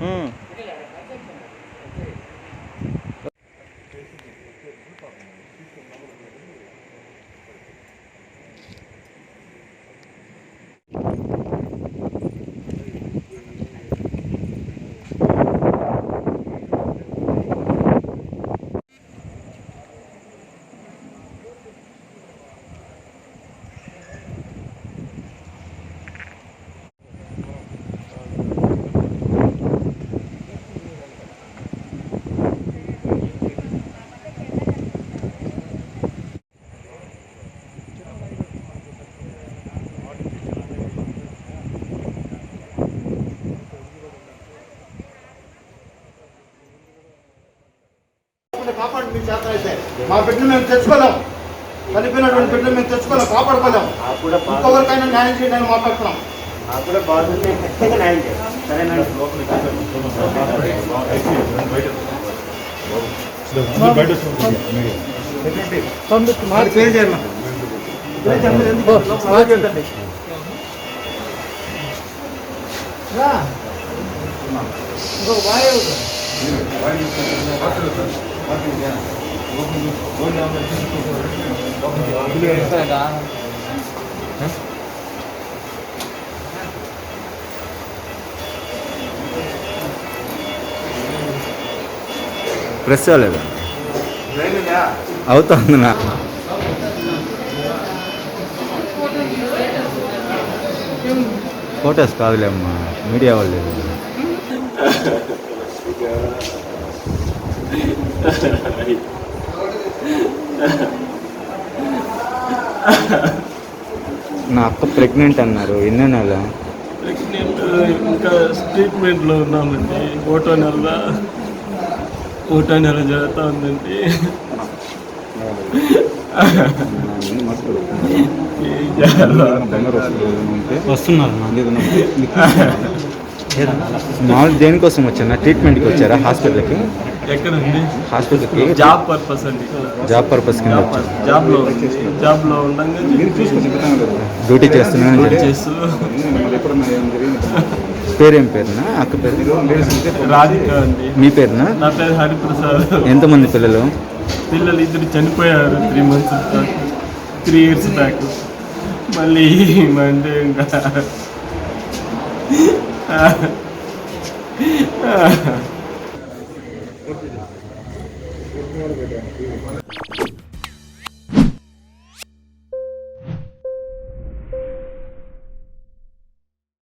嗯。ఉమ్. కాపాడు మీ చేత అయితే. మా బిడ్డలు మేము తెచ్చుకోలేం. చనిపోయినటువంటి బిడ్డలు మేము తెచ్చుకోలేం కాపాడుకోలేం. ఇంకొకరికైనా న్యాయం చేయడానికి మాట్లాడుతున్నాం. కూడా బాగుంటే ఖచ్చితంగా న్యాయం చేయాలి సరేనా మరి పేరు చేయమ్మా. రా. ఇంకొక వాయువు. ప్రెస్ అవ్వలేదు అవుతుంది నా ఫోటోస్ కాదులే అమ్మా మీడియా వాళ్ళు నా అక్క ప్రెగ్నెంట్ అన్నారు. ఎన్నో నెల ప్రెగ్నెంట్ ఇంకా ట్రీట్మెంట్లో ఉన్నామండి. ఓటో నెల ఓటో నెల జరుగుతూ ఉందండి వస్తున్నారు దేనికోసం వచ్చారా? ట్రీట్మెంట్కి వచ్చారా? హాస్పిటల్కి? ఎక్కడండి? హాస్పిటల్కి? జాబ్ పర్పస్ అండి. జాబ్ పర్పస్ కింద జాబ్లో జాబ్లో ఉండగా డ్యూటీ చేస్తున్నాను పేరేం పేరునా? అక్క పేరు? రాధిక అండి. మీ పేరునా? నా పేరు హరిప్రసాద్. ఎంతమంది పిల్లలు? పిల్లలు ఇద్దరు చనిపోయారు three months back three years back మళ్ళీ మండే ఇంకా.